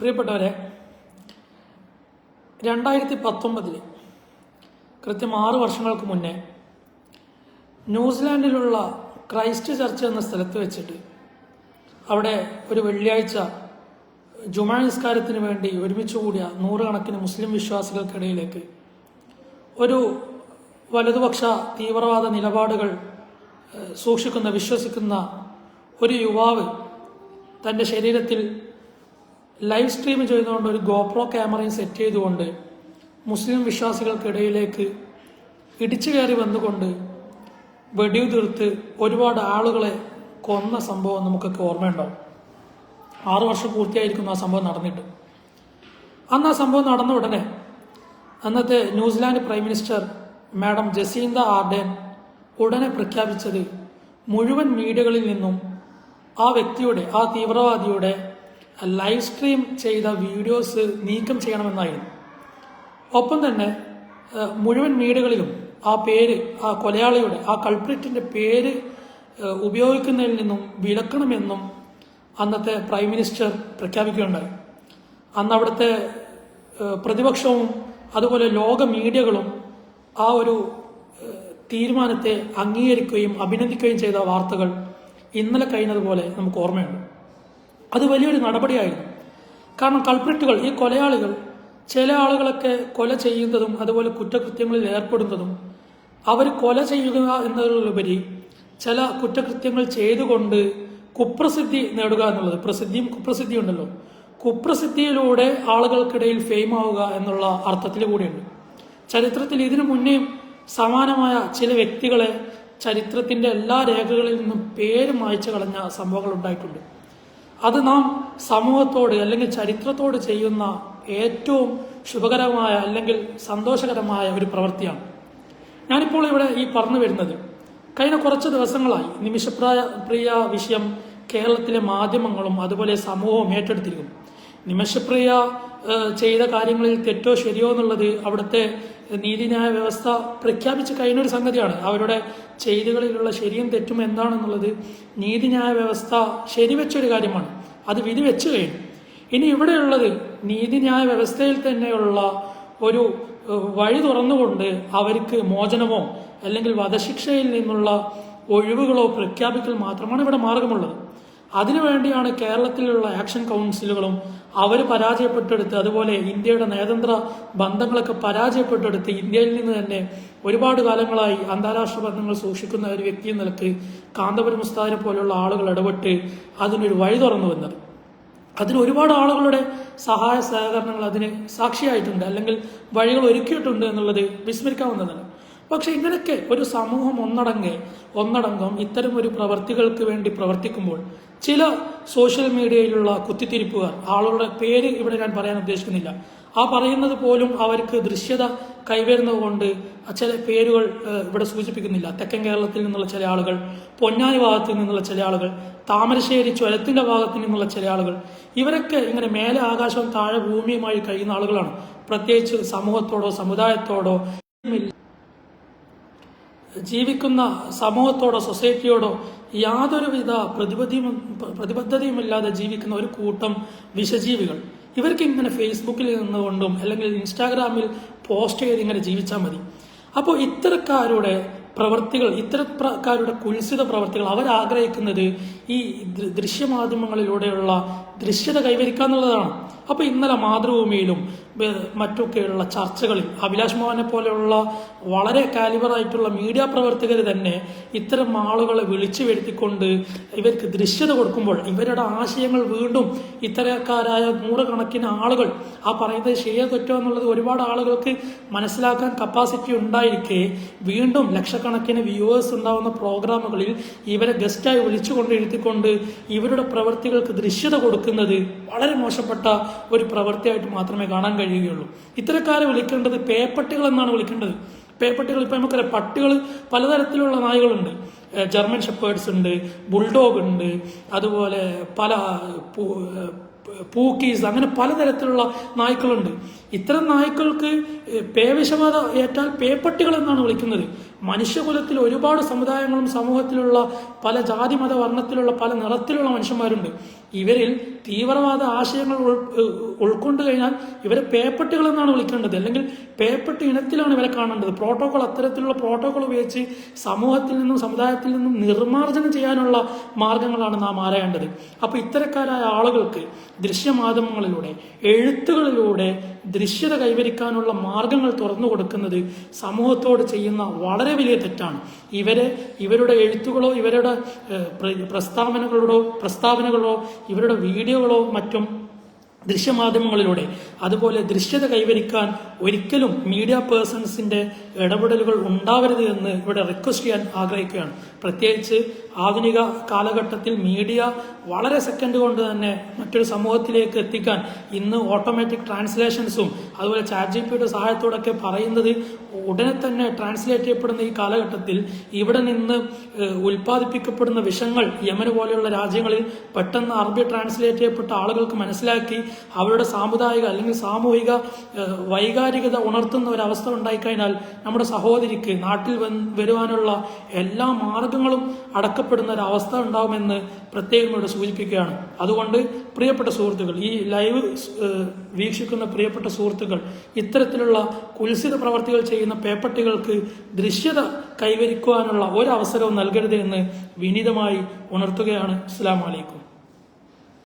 പ്രിയപ്പെട്ടവരെ രണ്ടായിരത്തി പത്തൊമ്പതിൽ കൃത്യം ആറ് വർഷങ്ങൾക്ക് മുന്നേ ന്യൂസിലാൻഡിലുള്ള ക്രൈസ്റ്റ് ചർച്ച് എന്ന സ്ഥലത്ത് വെച്ചിട്ട് അവിടെ ഒരു വെള്ളിയാഴ്ച ജുമാ നിസ്കാരത്തിന് വേണ്ടി ഒരുമിച്ച് കൂടിയ നൂറുകണക്കിന് മുസ്ലിം വിശ്വാസികൾക്കിടയിലേക്ക് ഒരു വലതുപക്ഷ തീവ്രവാദ നിലപാടുകൾ സൂക്ഷിക്കുന്ന വിശ്വസിക്കുന്ന ഒരു യുവാവ് തന്റെ ശരീരത്തിൽ ലൈവ് സ്ട്രീം ചെയ്തുകൊണ്ട് ഒരു ഗോപ്രോ ക്യാമറയും സെറ്റ് ചെയ്തുകൊണ്ട് മുസ്ലിം വിശ്വാസികൾക്കിടയിലേക്ക് ഇടിച്ചു കയറി വന്നുകൊണ്ട് വെടിയുതിർത്ത് ഒരുപാട് ആളുകളെ കൊന്ന സംഭവം നമുക്കൊക്കെ ഓർമ്മയുണ്ടാവും. ആറു വർഷം പൂർത്തിയായിരിക്കുന്നു ആ സംഭവം നടന്നിട്ട്. അന്ന് ആ സംഭവം നടന്ന ഉടനെ അന്നത്തെ New Zealand prime minister madam Jacinda Ardern ഉടനെ പ്രഖ്യാപിച്ചത് മുഴുവൻ മീഡിയകളിൽ നിന്നും ആ വ്യക്തിയുടെ ആ തീവ്രവാദിയുടെ ലൈവ് സ്ട്രീം ചെയ്ത വീഡിയോസ് നീക്കം ചെയ്യണമെന്നായിരുന്നു. ഒപ്പം തന്നെ മുഴുവൻ വീടുകളിലും ആ പേര് ആ കൊലയാളിയുടെ ആ കൾപ്രിറ്റിന്റെ പേര് ഉപയോഗിക്കുന്നതിൽ നിന്നും വിലക്കണമെന്നും അന്നത്തെ പ്രൈം മിനിസ്റ്റർ പ്രഖ്യാപിക്കുകയുണ്ടായി. അന്ന് അവിടുത്തെ പ്രതിപക്ഷവും അതുപോലെ ലോക മീഡിയകളും ആ ഒരു തീരുമാനത്തെ അംഗീകരിക്കുകയും അഭിനന്ദിക്കുകയും ചെയ്ത വാർത്തകൾ ഇന്നലെ കഴിഞ്ഞതുപോലെ നമുക്ക് ഓർമ്മയുണ്ട്. അത് വലിയൊരു നടപടിയായിരുന്നു. കാരണം കൾപ്രിറ്റുകൾ ഈ കൊലയാളികൾ ചില ആളുകളൊക്കെ കൊല ചെയ്യുന്നതും അതുപോലെ കുറ്റകൃത്യങ്ങളിൽ ഏർപ്പെടുന്നതും അവർ കൊല ചെയ്യുക എന്നതിലുപരി ചില കുറ്റകൃത്യങ്ങൾ ചെയ്തുകൊണ്ട് കുപ്രസിദ്ധി നേടുക എന്നുള്ളത് പ്രസിദ്ധിയും കുപ്രസിദ്ധിയും ഉണ്ടല്ലോ. കുപ്രസിദ്ധിയിലൂടെ ആളുകൾക്കിടയിൽ ഫെയിം ആവുക എന്നുള്ള അർത്ഥത്തിൽ കൂടിയുണ്ട്. ചരിത്രത്തിൽ ഇതിനു മുന്നേയും സമാനമായ ചില വ്യക്തികളെ ചരിത്രത്തിന്റെ എല്ലാ രേഖകളിൽ നിന്നും പേര് മായ്ച്ചു കളഞ്ഞ സംഭവങ്ങൾ ഉണ്ടായിട്ടുണ്ട്. അത് നാം സമൂഹത്തോട് അല്ലെങ്കിൽ ചരിത്രത്തോട് ചെയ്യുന്ന ഏറ്റവും ശുഭകരമായ അല്ലെങ്കിൽ സന്തോഷകരമായ ഒരു പ്രവൃത്തിയാണ്. ഞാനിപ്പോൾ ഇവിടെ ഈ പറഞ്ഞു വരുന്നത്. കഴിഞ്ഞ കുറച്ച് ദിവസങ്ങളായി നിമിഷപ്രായ പ്രിയ വിഷയം കേരളത്തിലെ മാധ്യമങ്ങളും അതുപോലെ സമൂഹവും ഏറ്റെടുത്തിരിക്കും നിമിഷപ്രിയ ചെയ്ത കാര്യങ്ങളിൽ തെറ്റോ ശരിയോ എന്നുള്ളത് അവിടുത്തെ നീതിന്യായ വ്യവസ്ഥ പ്രഖ്യാപിച്ച് കഴിഞ്ഞ ഒരു സംഗതിയാണ്. അവരുടെ ചെയ്തികളിലുള്ള ശരിയും തെറ്റും എന്താണെന്നുള്ളത് നീതിന്യായ വ്യവസ്ഥ ശരിവെച്ചൊരു കാര്യമാണ്. അത് വിധി വെച്ചു കഴിഞ്ഞു. ഇനി ഇവിടെയുള്ളത് നീതിന്യായ വ്യവസ്ഥയിൽ തന്നെയുള്ള ഒരു വഴി തുറന്നുകൊണ്ട് അവർക്ക് മോചനമോ അല്ലെങ്കിൽ വധശിക്ഷയിൽ നിന്നുള്ള ഒഴിവുകളോ പ്രഖ്യാപിക്കൽ മാത്രമാണ് ഇവിടെ മാർഗമുള്ളത്. അതിനുവേണ്ടിയാണ് കേരളത്തിലുള്ള ആക്ഷൻ കൗൺസിലുകളും അവർ പരാജയപ്പെട്ടെടുത്ത് അതുപോലെ ഇന്ത്യയുടെ നയതന്ത്ര ബന്ധങ്ങളൊക്കെ പരാജയപ്പെട്ടെടുത്ത് ഇന്ത്യയിൽ നിന്ന് തന്നെ ഒരുപാട് കാലങ്ങളായി അന്താരാഷ്ട്ര ബന്ധങ്ങൾ സൂക്ഷിക്കുന്ന ഒരു വ്യക്തി നിലയ്ക്ക് കാന്തപുരം മുസ്താദിനെ പോലുള്ള ആളുകൾ ഇടപെട്ട് അതിനൊരു വഴി തുറന്നു വന്നത്. അതിന് ഒരുപാട് ആളുകളുടെ സഹായ സഹകരണങ്ങൾ അതിന് സാക്ഷിയായിട്ടുണ്ട്. അല്ലെങ്കിൽ വഴികൾ ഒരുക്കിയിട്ടുണ്ട് എന്നുള്ളത് വിസ്മരിക്കാവുന്നതാണ്. പക്ഷെ ഇങ്ങനെയൊക്കെ ഒരു സമൂഹം ഒന്നടങ്ങ് ഒന്നടങ്കം ഇത്തരം ഒരു പ്രവർത്തികൾക്ക് വേണ്ടി പ്രവർത്തിക്കുമ്പോൾ ചില സോഷ്യൽ മീഡിയയിലുള്ള കുത്തിത്തിരിപ്പുകാർ ആളുകളുടെ പേര് ഇവിടെ ഞാൻ പറയാൻ ഉദ്ദേശിക്കുന്നില്ല. ആ പറയുന്നത് പോലും അവർക്ക് ദൃശ്യത കൈവരുന്നത് കൊണ്ട് ചില പേരുകൾ ഇവിടെ സൂചിപ്പിക്കുന്നില്ല. തെക്കൻ കേരളത്തിൽ നിന്നുള്ള ചില ആളുകൾ പൊന്നാനി ഭാഗത്തു നിന്നുള്ള ചില ആളുകൾ താമരശ്ശേരി ചുരത്തിന്റെ ഭാഗത്തു നിന്നുള്ള ചില ആളുകൾ ഇവരൊക്കെ ഇങ്ങനെ മേലെ ആകാശവും താഴെ ഭൂമിയുമായി കഴിയുന്ന ആളുകളാണ്. പ്രത്യേകിച്ച് സമൂഹത്തോടോ സമുദായത്തോടോ ജീവിക്കുന്ന സമൂഹത്തോടോ സൊസൈറ്റിയോടോ യാതൊരുവിധ പ്രതിബദ്ധിയും പ്രതിബദ്ധതയുമില്ലാതെ ജീവിക്കുന്ന ഒരു കൂട്ടം വിഷജീവികൾ. ഇവർക്ക് ഇങ്ങനെ ഫേസ്ബുക്കിൽ നിന്നുകൊണ്ടും അല്ലെങ്കിൽ ഇൻസ്റ്റാഗ്രാമിൽ പോസ്റ്റ് ചെയ്ത് ഇങ്ങനെ ജീവിച്ചാൽ മതി. അപ്പോൾ ഇത്തരക്കാരുടെ പ്രവർത്തികൾ ഇത്തരക്കാരുടെ കുൽസിത പ്രവർത്തികൾ അവരാഗ്രഹിക്കുന്നത് ഈ ദൃശ്യമാധ്യമങ്ങളിലൂടെയുള്ള ദൃശ്യത കൈവരിക്കുക എന്നുള്ളതാണ് അപ്പൊ ഇന്നലെ മാതൃഭൂമിയിലും മറ്റൊക്കെയുള്ള ചർച്ചകളിൽ അഭിലാഷ് മോഹനെ പോലെയുള്ള വളരെ കാലിബറായിട്ടുള്ള മീഡിയ പ്രവർത്തകർ തന്നെ ഇത്തരം ആളുകളെ വിളിച്ചു വരുത്തിക്കൊണ്ട് ഇവർക്ക് ദൃശ്യത കൊടുക്കുമ്പോൾ ഇവരുടെ ആശയങ്ങൾ വീണ്ടും ഇത്തരക്കാരായ നൂറുകണക്കിന് ആളുകൾ ആ പറയുന്നത് ശരിയോ തെറ്റോ എന്നുള്ളത് ഒരുപാട് ആളുകൾക്ക് മനസ്സിലാക്കാൻ കപ്പാസിറ്റി ഉണ്ടായിരിക്കെ വീണ്ടും ലക്ഷക്കണക്കിന് വ്യൂവേഴ്സ് ഉണ്ടാവുന്ന പ്രോഗ്രാമുകളിൽ ഇവരെ ഗസ്റ്റായി വിളിച്ചുകൊണ്ട് ഇരുത്തിക്കൊണ്ട് ഇവരുടെ പ്രവൃത്തികൾക്ക് ദൃശ്യത കൊടുക്കുന്നത് വളരെ മോശപ്പെട്ട ഒരു പ്രവൃത്തിയായിട്ട് മാത്രമേ കാണാൻ കഴിയുകയുള്ളൂ ഇത്തരക്കാരെ വിളിക്കേണ്ടത് പേപ്പട്ടികൾ എന്നാണ് വിളിക്കേണ്ടത് പേപ്പട്ടികൾ ഇപ്പൊ നമുക്കറിയാം പട്ടികൾ പലതരത്തിലുള്ള നായകളുണ്ട് ജർമ്മൻ ഷെപ്പേർഡ്സ് ഉണ്ട് ബുൾഡോഗ് ഉണ്ട് അതുപോലെ പല പൂക്കീസ് അങ്ങനെ പലതരത്തിലുള്ള നായ്ക്കളുണ്ട് ഇത്തരം നായ്ക്കൾക്ക് പേവിഷബാധ ഏറ്റാൽ പേപ്പട്ടികൾ എന്നാണ് വിളിക്കുന്നത്. മനുഷ്യകുലത്തിൽ ഒരുപാട് സമുദായങ്ങളും സമൂഹത്തിലുള്ള പല ജാതി മത വർണത്തിലുള്ള പല നിറത്തിലുള്ള മനുഷ്യന്മാരുണ്ട്. ഇവരിൽ തീവ്രവാദ ആശയങ്ങൾ ഉൾ- ഉൾക്കൊണ്ടു കഴിഞ്ഞാൽ ഇവരെ പേപ്പട്ടികൾ എന്നാണ് വിളിക്കേണ്ടത്. അല്ലെങ്കിൽ പേപ്പട്ട് ഇനത്തിലാണ് ഇവരെ കാണേണ്ടത്. പ്രോട്ടോകോൾ അത്തരത്തിലുള്ള പ്രോട്ടോകോൾ ഉപയോഗിച്ച് സമൂഹത്തിൽ നിന്നും സമുദായത്തിൽ നിന്നും നിർമ്മാർജനം ചെയ്യാനുള്ള മാർഗങ്ങളാണ് നാം ആരായേണ്ടത്. അപ്പൊ ഇത്തരക്കാരായ ആളുകൾക്ക് ദൃശ്യമാധ്യമങ്ങളിലൂടെ എഴുത്തുകളിലൂടെ ദൃശ്യത കൈവരിക്കാനുള്ള മാർഗങ്ങൾ തുറന്നു കൊടുക്കുന്നത് സമൂഹത്തോട് ചെയ്യുന്ന വളരെ വലിയ തെറ്റാണ്. ഇവരെ ഇവരുടെ എഴുത്തുകളോ ഇവരുടെ പ്രസ്താവനകളോ പ്രസ്താവനകളോ ഇവരുടെ വീഡിയോകളോ മറ്റും ദൃശ്യമാധ്യമങ്ങളിലൂടെ. അതുപോലെ ദൃശ്യത കൈവരിക്കാൻ ഒരിക്കലും മീഡിയ പേഴ്സൺസിന്റെ ഇടപെടലുകൾ ഉണ്ടാവരുത് എന്ന് ഇവിടെ റിക്വസ്റ്റ് ചെയ്യാൻ ആഗ്രഹിക്കുകയാണ്. പ്രത്യേകിച്ച് ആധുനിക കാലഘട്ടത്തിൽ മീഡിയ വളരെ സെക്കൻഡ് കൊണ്ട് തന്നെ മറ്റൊരു സമൂഹത്തിലേക്ക് എത്തിക്കാൻ ഇന്ന് ഓട്ടോമാറ്റിക് ട്രാൻസ്ലേഷൻസും അതുപോലെ ചാറ്റ് ജി പിയുടെ സഹായത്തോടൊക്കെ പറയുന്നത് ഉടനെ തന്നെ ട്രാൻസ്ലേറ്റ് ചെയ്യപ്പെടുന്ന ഈ കാലഘട്ടത്തിൽ ഇവിടെ നിന്ന് ഉൽപ്പാദിപ്പിക്കപ്പെടുന്ന വിഷങ്ങൾ യമന് പോലെയുള്ള രാജ്യങ്ങളിൽ പെട്ടെന്ന് അറബി ട്രാൻസ്ലേറ്റ് ചെയ്യപ്പെട്ട ആളുകൾക്ക് മനസ്സിലാക്കി അവരുടെ സാമുദായിക അല്ലെങ്കിൽ സാമൂഹിക വൈകാരികത ഉണർത്തുന്ന ഒരവസ്ഥ ഉണ്ടായിക്കഴിഞ്ഞാൽ നമ്മുടെ സഹോദരിക്ക് നാട്ടിൽ വരുവാനുള്ള എല്ലാ മാർഗങ്ങളും അടക്കപ്പെടുന്ന ഒരു അവസ്ഥ ഉണ്ടാവുമെന്ന് പ്രത്യേകം ഇവിടെ സൂചിപ്പിക്കുകയാണ്. അതുകൊണ്ട് പ്രിയപ്പെട്ട സുഹൃത്തുക്കൾ ഈ ലൈവ് വീക്ഷിക്കുന്ന പ്രിയപ്പെട്ട സുഹൃത്തുക്കൾ ഇത്തരത്തിലുള്ള കുൽസിത പ്രവർത്തികൾ ചെയ്യുന്ന പേപ്പട്ടികൾക്ക് ദൃശ്യത കൈവരിക്കുവാനുള്ള ഒരവസരവും നൽകരുത് എന്ന് വിനീതമായി ഉണർത്തുകയാണ്. അസ്സാം വലൈക്കും